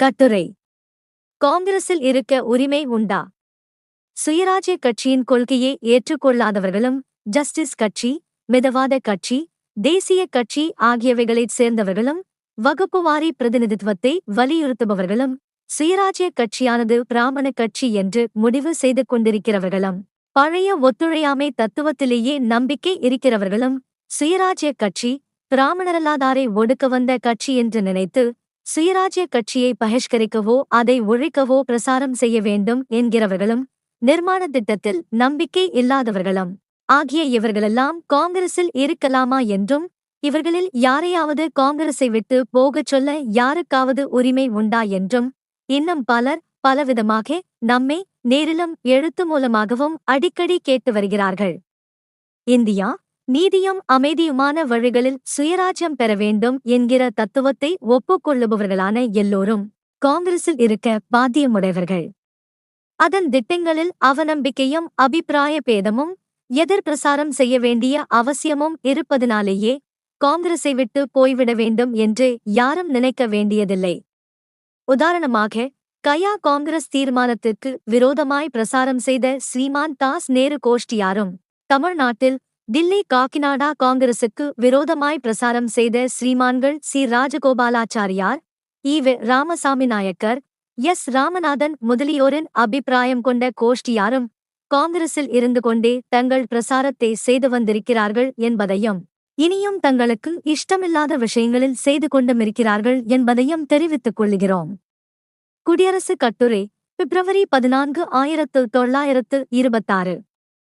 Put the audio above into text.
கட்டுரை. காங்கிரஸில் இருக்க உரிமை உண்டா? சுயராஜ்ய கட்சியின் கொள்கையை ஏற்றுக்கொள்ளாதவர்களும் ஜஸ்டிஸ் கட்சி மிதவாத கட்சி தேசிய கட்சி ஆகியவைகளைச் சேர்ந்தவர்களும் வகுப்புவாரி பிரதிநிதித்துவத்தை வலியுறுத்துபவர்களும் சுயராஜ்ய கட்சியானது பிராமண கட்சி என்று முடிவு செய்து கொண்டிருக்கிறவர்களும் பழைய ஒத்துழையாமை தத்துவத்திலேயே நம்பிக்கை இருக்கிறவர்களும் சுயராஜ்ய கட்சி பிராமணரல்லாதாரை ஒடுக்க வந்த கட்சி என்று நினைத்து சுயராஜ்ய கட்சியை பகிஷ்கரிக்கவோ அதை ஒழிக்கவோ பிரசாரம் செய்ய வேண்டும் என்கிறவர்களும் நிர்மாண திட்டத்தில் நம்பிக்கை இல்லாதவர்களும். ஆகிய இவர்களெல்லாம் காங்கிரஸில் இருக்கலாமா என்றும் இவர்களில் யாரையாவது காங்கிரஸை விட்டு போகச் சொல்ல யாருக்காவது உரிமை உண்டா என்றும் இன்னும் பலர் பலவிதமாக நம்மை நேரிலும் எழுத்து மூலமாகவும் அடிக்கடி கேட்டு வருகிறார்கள். இந்தியா நீதியும் அமைதியுமான வழிகளில் சுயராஜ்யம் பெற வேண்டும் என்கிற தத்துவத்தை ஒப்புக்கொள்ளுபவர்களான எல்லோரும் காங்கிரஸில் இருக்க பாத்தியமுடையவர்கள். அதன் திட்டங்களில் அவநம்பிக்கையும் அபிப்பிராய பேதமும் எதிர் பிரசாரம் செய்ய வேண்டிய அவசியமும் இருப்பதினாலேயே காங்கிரஸை விட்டு போய்விட வேண்டும் என்று யாரும் நினைக்க வேண்டியதில்லை. உதாரணமாக கயா காங்கிரஸ் தீர்மானத்திற்கு விரோதமாய் பிரசாரம் செய்த ஸ்ரீமான் தாஸ் நேரு கோஷ்டியாரும் தமிழ்நாட்டில் தில்லி காக்கிநாடா காங்கிரசுக்கு விரோதமாய் பிரசாரம் செய்த ஸ்ரீமான்கள் C. Rajagopalachariar E. V. Ramasamy Naicker S. Ramanathan முதலியோரின் அபிப்பிராயம் கொண்ட கோஷ்டியாரும் காங்கிரஸில் இருந்து கொண்டே தங்கள் பிரசாரத்தை செய்து வந்திருக்கிறார்கள் என்பதையும் இனியும் தங்களுக்கு இஷ்டமில்லாத விஷயங்களில் செய்து கொண்டுமிருக்கிறார்கள் என்பதையும் தெரிவித்துக் கொள்கிறோம். குடியரசுக் கட்டுரை பிப்ரவரி பதினான்கு ஆயிரத்து தொள்ளாயிரத்து இருபத்தாறு.